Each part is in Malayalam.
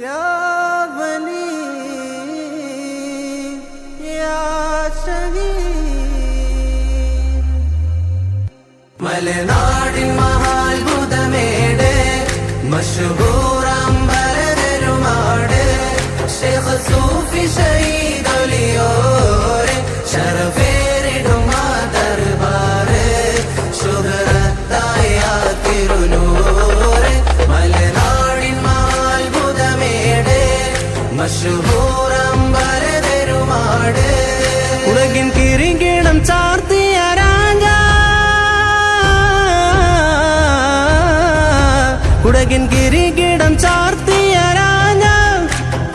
يا ظليم يا شهيد. മലനാടിൻ മഹാത്ഭുതമേട് മഷൂറാം ഭരതരുമാട് ഷെയ്ഖ് സൂഫി ഷഹീദ് ഉലകിൻ കിരീടം ചാർത്തിയ രാജ. കുടകിൻ കിരീടം ചാർത്തിയ രാജ.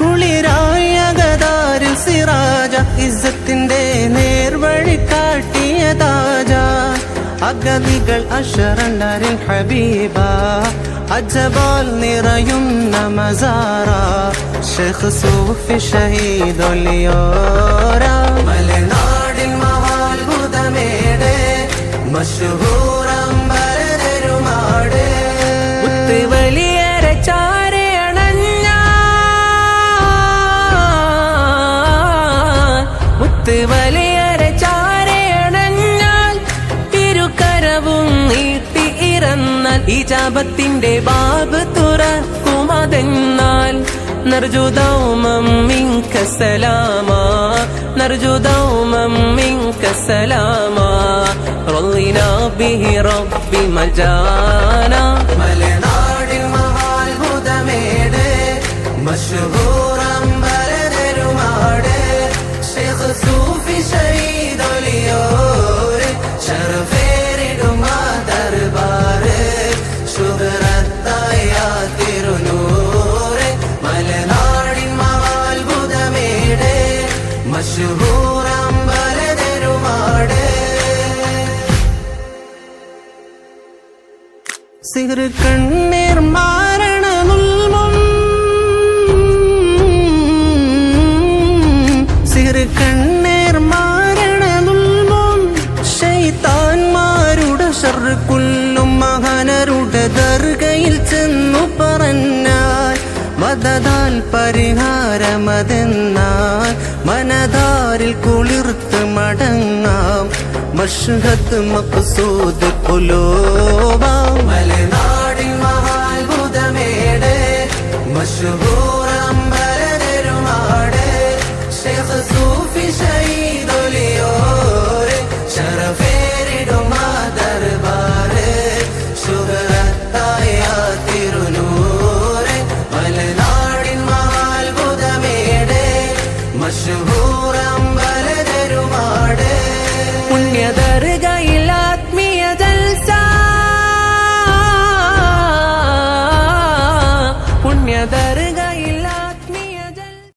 കുളിരായ ഗദാരിൽ സിറാജ. ഇസ്സത്തിന്റെ നേർവഴി കാട്ടിയ താജ. അഗതികൾ അഷറണ്ടരിൽ ഹബീബ. അജബാൽ നിറയുന്ന മസാറ. ഷെഖ് സൂഫി ഷഹീദൊലിയോര മലനാടിൻ മഹാത്ഭുതമേടെ വലിയേറെ ഈ ചാപത്തിന്റെ ബാബ് തുറക്കുമതെന്നാൽ നർജുദൗമം മിങ്ക സലാമാ നർജുദൗമം മിങ്ക സലാമാ റളിനാ ബിഹി റബ്ബി മജാനാ. മലനാടിൻ മഹാത്ഭുതമേട് മഷഹൂറമ്പരരുമാട് സിഹർ കണ്ണീർ മാരണ നുൽമം. സിഹർ കണ്ണീർ മാരണ നുൽമം. ശൈത്താൻമാരുടെ ഷർക്കുല്ലും മഹാനരുടെ ദർഗയിൽ ചെന്നു പറഞ്ഞാൽ മതതാൽ പരിഹാരമതെന്നാൽ മനതാരിൽ കുളിർത്ത് മടങ്ങാം മഷ്ഹത്ത് മക്സൂദ് പുലോബ മലനാടിൻ മഹാത്ഭുതമേട് മഷഹൂറമ്പരരുമാട് ഷേഖ് സൂഫി ഷഹീദൊലിയോര്